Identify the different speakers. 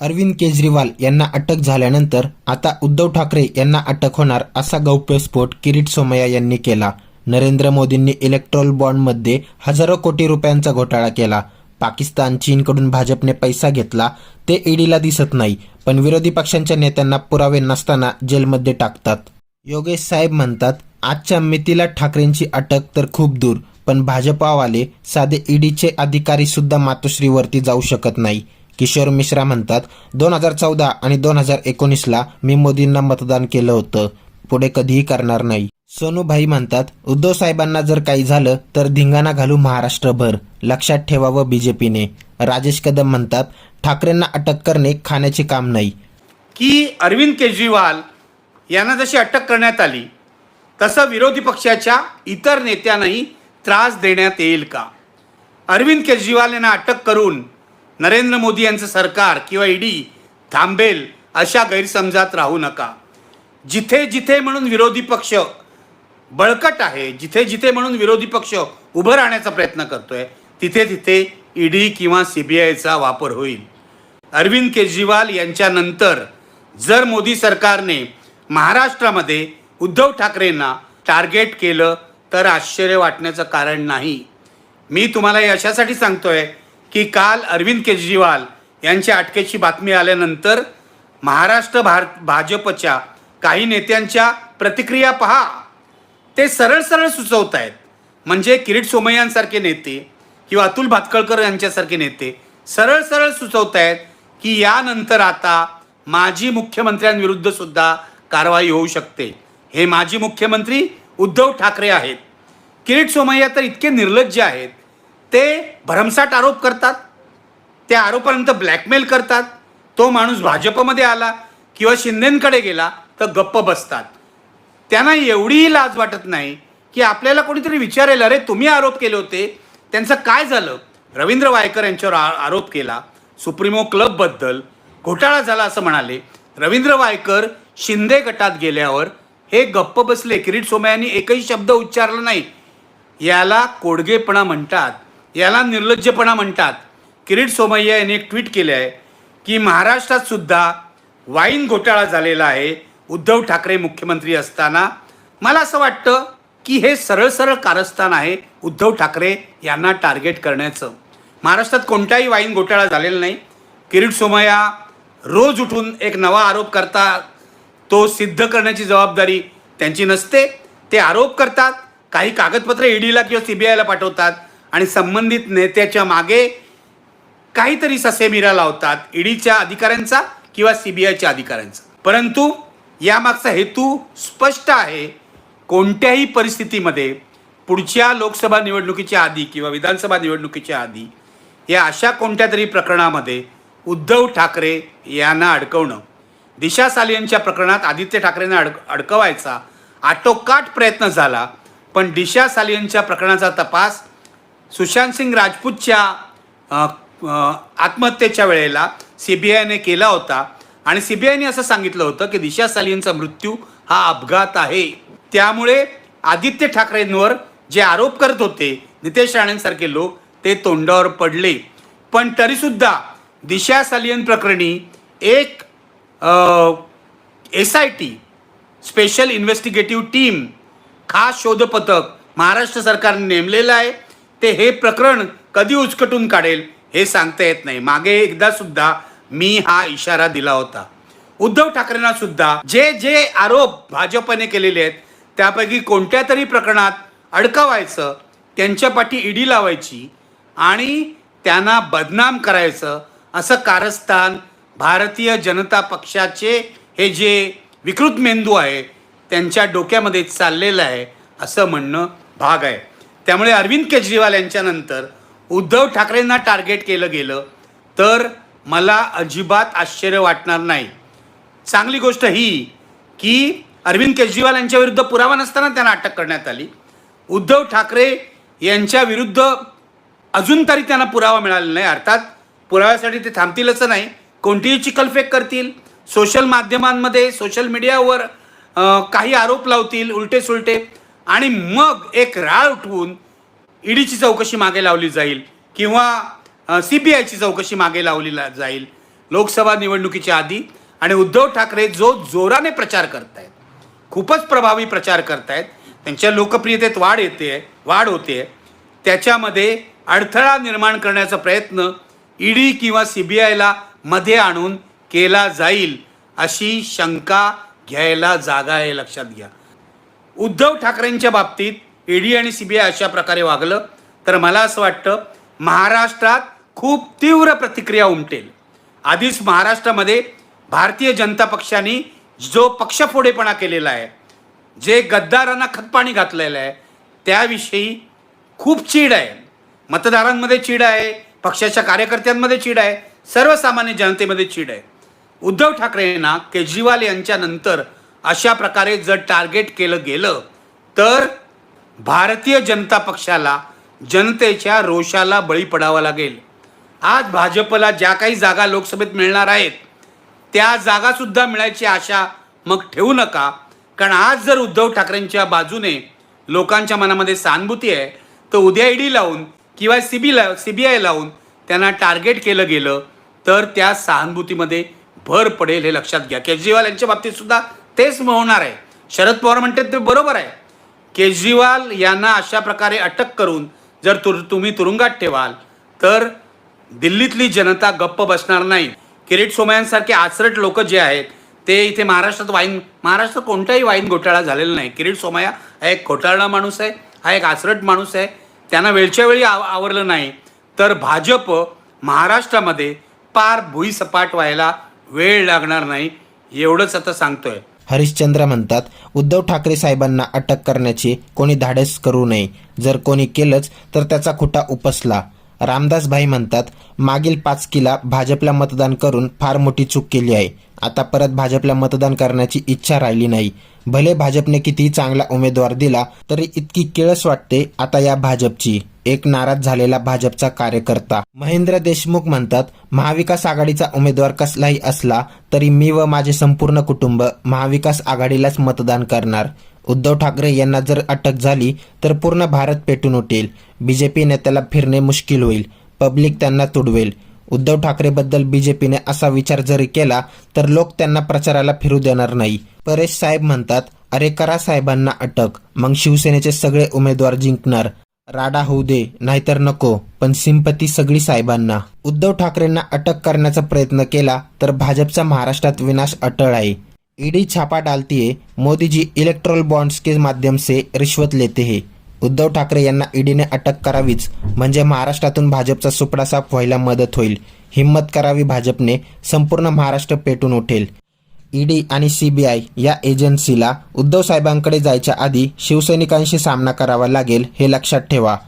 Speaker 1: अरविंद केजरीवाल यांना अटक झाल्यानंतर आता उद्धव ठाकरे यांना अटक होणार असा गौप्यस्फोट किरीट सोमय्या यांनी केला. नरेंद्र मोदींनी इलेक्ट्रॉल बॉन्डमध्ये हजारो कोटी रुपयांचा घोटाळा केला. पाकिस्तान चीनकडून भाजपने पैसा घेतला ते ईडीला दिसत नाही पण विरोधी पक्षांच्या नेत्यांना पुरावे नसताना जेलमध्ये टाकतात. योगेश साहेब म्हणतात आजच्या मितीला ठाकरेंची अटक तर खूप दूर पण भाजपावाले साधे ईडीचे अधिकारी सुद्धा मातोश्रीवरती जाऊ शकत नाही. किशोर मिश्रा म्हणतात दोन हजार चौदा आणि दोन हजार एकोणीसला मी मोदींना मतदान केलं होतं. पुढे कधीही करणार नाही. सोनूभाई म्हणतात उद्धव साहेबांना जर काही झालं तर धिंगाणा घालू महाराष्ट्रभर. लक्षात ठेवावं बीजेपीने राजेश कदम म्हणतात ठाकरेंना अटक करणे खाण्याचे काम नाही.
Speaker 2: की अरविंद केजरीवाल यांना जशी अटक करण्यात आली तसं विरोधी पक्षाच्या इतर नेत्यांनाही त्रास देण्यात येईल का? अरविंद केजरीवाल यांना अटक करून नरेंद्र मोदी यांचं सरकार किंवा ईडी थांबेल अशा गैरसमजात राहू नका. जिथे जिथे म्हणून विरोधी पक्ष बळकट आहे जिथे जिथे म्हणून विरोधी पक्ष उभं राहण्याचा प्रयत्न करतोय तिथे तिथे ईडी किंवा सी बी आयचा वापर होईल. अरविंद केजरीवाल यांच्यानंतर जर मोदी सरकारने महाराष्ट्रामध्ये उद्धव ठाकरेंना टार्गेट केलं तर आश्चर्य वाटण्याचं कारण नाही. मी तुम्हाला हे अशासाठी सांगतोय की काल अरविंद केजरीवाल यांच्या अटकेची बातमी आल्यानंतर महाराष्ट्र भार भाजपच्या काही नेत्यांच्या प्रतिक्रिया पहा. ते सरळ सरळ सुचवत आहेत. म्हणजे किरीट सोमय्यांसारखे नेते किंवा अतुल भातकळकर यांच्यासारखे नेते सरळ सरळ सुचवत आहेत की यानंतर आता माजी मुख्यमंत्र्यांविरुद्ध सुद्धा कारवाई होऊ शकते. हे माजी मुख्यमंत्री उद्धव ठाकरे आहेत. किरीट सोमय्या तर इतके निर्लज्ज आहेत. ते भरमसाठ आरोप करतात. त्या आरोपानंतर ब्लॅकमेल करतात. तो माणूस भाजपमध्ये आला किंवा शिंदेंकडे गेला तर गप्प बसतात. त्यांना एवढीही लाज वाटत नाही की आपल्याला कोणीतरी विचारेल अरे तुम्ही आरोप केले होते. त्यांचं काय झालं? रवींद्र वायकर यांच्यावर आरोप केला. सुप्रीमो क्लबबद्दल घोटाळा झाला असं म्हणाले. रवींद्र वायकर शिंदे गटात गेल्यावर हे गप्प बसले. किरीट सोमयांनी एकही शब्द उच्चारला नाही. याला कोडगेपणा म्हणतात. याला निर्लज्जपणा म्हणतात. किरीट सोमय्या यांनी एक ट्विट केले आहे की महाराष्ट्रात सुद्धा वाईन घोटाळा झालेला आहे. उद्धव ठाकरे मुख्यमंत्री असताना मला असं वाटतं की हे सरळ सरळ कारस्थान आहे उद्धव ठाकरे यांना टार्गेट करण्याचं. महाराष्ट्रात कोणताही वाईन घोटाळा झालेला नाही. किरीट सोमय्या रोज उठून एक नवा आरोप करतात तो सिद्ध करण्याची जबाबदारी त्यांची नसते. ते आरोप करतात काही कागदपत्र ईडीला किंवा सी बी आयला पाठवतात. आणि संबंधित नेत्याच्या मागे काहीतरी ससेमिरा लावतात ईडीच्या अधिकाऱ्यांचा किंवा सी बी आयच्या अधिकाऱ्यांचा. परंतु यामागचा हेतू स्पष्ट आहे कोणत्याही परिस्थितीमध्ये पुढच्या लोकसभा निवडणुकीच्या आधी किंवा विधानसभा निवडणुकीच्या आधी या अशा कोणत्या तरी प्रकरणामध्ये उद्धव ठाकरे यांना अडकवणं दिशा सालियनच्या प्रकरणात आदित्य ठाकरेंना अडक अडकवायचा आटोकाट प्रयत्न झाला पण दिशा सालियनच्या प्रकरणाचा तपास सुशांत सिंग राजपूतच्या आत्महत्येच्या वेळेला सी बी आयने केला होता. आणि सी बी आयने असं सांगितलं होतं की दिशा सालियनचा मृत्यू हा अपघात आहे. त्यामुळे आदित्य ठाकरेंवर जे आरोप करत होते नितेश राणेंसारखे लोक ते तोंडावर पडले. पण तरीसुद्धा दिशा सालियन प्रकरणी एक S I T special investigative team खास शोध पथक महाराष्ट्र सरकारने नेमलेलं आहे. ते हे प्रकरण कधी उचकटून काढेल हे सांगता येत नाही. मागे एकदा सुद्धा मी हा इशारा दिला होता. उद्धव ठाकरेंना सुद्धा जे जे आरोप भाजपने केलेले आहेत त्यापैकी कोणत्या तरी प्रकरणात अडकवायचं त्यांच्या पाठी ईडी लावायची आणि त्यांना बदनाम करायचं असं कारस्थान भारतीय जनता पक्षाचे हे जे विकृत मेंदू आहे त्यांच्या डोक्यामध्ये चाललेलं आहे असं म्हणणं भाग आहे. त्यामुळे अरविंद केजरीवाल यांच्यानंतर उद्धव ठाकरेंना टार्गेट केलं गेलं. तर मला अजिबात आश्चर्य वाटणार नाही. चांगली गोष्ट ही की अरविंद केजरीवाल यांच्या विरुद्ध पुरावा नसताना त्यांना अटक करण्यात आली. उद्धव ठाकरे यांच्या विरुद्ध अजून तरी त्यांना पुरावा मिळाला नाही. अर्थात पुराव्यासाठी ते थांबतीलच नाही. कोणतीही चिकलफेक करतील. सोशल माध्यमांमध्ये सोशल मीडियावर काही आरोप लावतील उलटे सुलटे आणि मग एक राळ उठवून ईडीची चौकशी मागे लावली जाईल किंवा सी बी आयची चौकशी मागे लावली ला- जाईल लोकसभा निवडणुकीच्या आधी. आणि उद्धव ठाकरे जो जोराने प्रचार करतायत खूपच प्रभावी प्रचार करतायत त्यांच्या लोकप्रियतेत वाढ येते वाढ होते त्याच्यामध्ये अडथळा निर्माण करण्याचा प्रयत्न ईडी किंवा सी बी आयला मध्ये आणून केला जाईल अशी शंका घ्यायला जागा आहे लक्षात घ्या. उद्धव ठाकरेंच्या बाबतीत ईडी आणि सी बी आय अशा प्रकारे वागलं तर मला असं वाटतं महाराष्ट्रात खूप तीव्र प्रतिक्रिया उमटेल. आधीच महाराष्ट्रामध्ये भारतीय जनता पक्षाने जो पक्षफोडेपणा केलेला आहे जे गद्दारांना खतपाणी घातलेलं आहे त्याविषयी खूप चीड आहे. मतदारांमध्ये चीड आहे पक्षाच्या कार्यकर्त्यांमध्ये चीड आहे सर्वसामान्य जनतेमध्ये चीड आहे. उद्धव ठाकरेंना केजरीवाल यांच्यानंतर अशा प्रकारे जर टार्गेट केलं गेलं तर भारतीय जनता पक्षाला जनतेच्या रोषाला बळी पडावा लागेल. आज भाजपला ज्या काही जागा लोकसभेत मिळणार आहेत त्या जागासुद्धा मिळायची आशा मग ठेवू नका. कारण आज जर उद्धव ठाकरेंच्या बाजूने लोकांच्या मनामध्ये सहानुभूती आहे तर उद्या ईडी लावून किंवा सी बी ला सी बी आय लावून त्यांना टार्गेट केलं गेलं तर त्या सहानुभूतीमध्ये भर पडेल हे लक्षात घ्या. केजरीवाल यांच्या बाबतीत सुद्धा तेच होणार आहे. शरद पवार म्हणतात ते बरोबर आहे. केजरीवाल यांना अशा प्रकारे अटक करून जर तुर तुम्ही तुरुंगात ठेवाल तर दिल्लीतली जनता गप्प बसणार नाही. किरीट सोमयांसारखे आचरट लोक जे आहेत ते इथे महाराष्ट्रात वाईन महाराष्ट्रात कोणताही वाईन घोटाळा झालेला नाही. किरीट सोमया हा एक घोटाळा माणूस आहे हा एक आचरट माणूस आहे. त्यांना वेळच्या वेळी आव आवरलं नाही. तर भाजप महाराष्ट्रामध्ये पार भुईसपाट व्हायला वेळ लागणार नाही एवढंच आता सांगतोय.
Speaker 1: हरिश्चंद्र म्हणतात उद्धव ठाकरे साहेबांना अटक करण्याची कोणी धाडस करू नये. जर कोणी केलंच तर त्याचा खुटा उपसला. रामदास भाई म्हणतात मागील पाचकीला भाजपला मतदान करून फार मोठी चूक केली आहे. आता परत भाजपला मतदान करण्याची इच्छा राहिली नाही. भले भाजपने कितीही चांगला उमेदवार दिला तरी इतकी किळस वाटते आता या भाजपची. एक नाराज झालेला भाजपचा कार्यकर्ता. महेंद्र देशमुख म्हणतात महाविकास आघाडीचा उमेदवार कसलाही असला तरी मी व माझे संपूर्ण कुटुंब महाविकास आघाडीलाच मतदान करणार. उद्धव ठाकरे यांना जर अटक झाली तर पूर्ण भारत पेटून उठेल. बीजेपी नेत्याला फिरणे मुश्किल होईल. पब्लिक त्यांना तुडवेल. उद्धव ठाकरेबद्दल बीजेपीने असा विचार जरी केला तर लोक त्यांना प्रचाराला फिरू देणार नाही. परेश साहेब म्हणतात अरे करा साहेबांना अटक मग शिवसेनेचे सगळे उमेदवार जिंकणार. राडा होऊ दे नाहीतर नको पण सिंपती सगळी साहेबांना. उद्धव ठाकरेंना अटक करण्याचा प्रयत्न केला तर भाजपचा महाराष्ट्रात विनाश अटळ आहे. ईडी छापा डालती है मोदी जी बॉन्ड्स के माध्यम से रिश्वत लेते हैं. उद्धव ठाकरे यांना ईडीने अटक करावीच म्हणजे महाराष्ट्रातून भाजपचा सुपडा साफ व्हायला मदत होईल. हिंमत करावी भाजपने संपूर्ण महाराष्ट्र पेटून उठेल. ईडी आणि सीबीआय या एजन्सीला उद्धव साहेबांकडे जायच्या आधी शिवसैनिकांशी सामना करावा लागेल हे लक्षात ठेवा.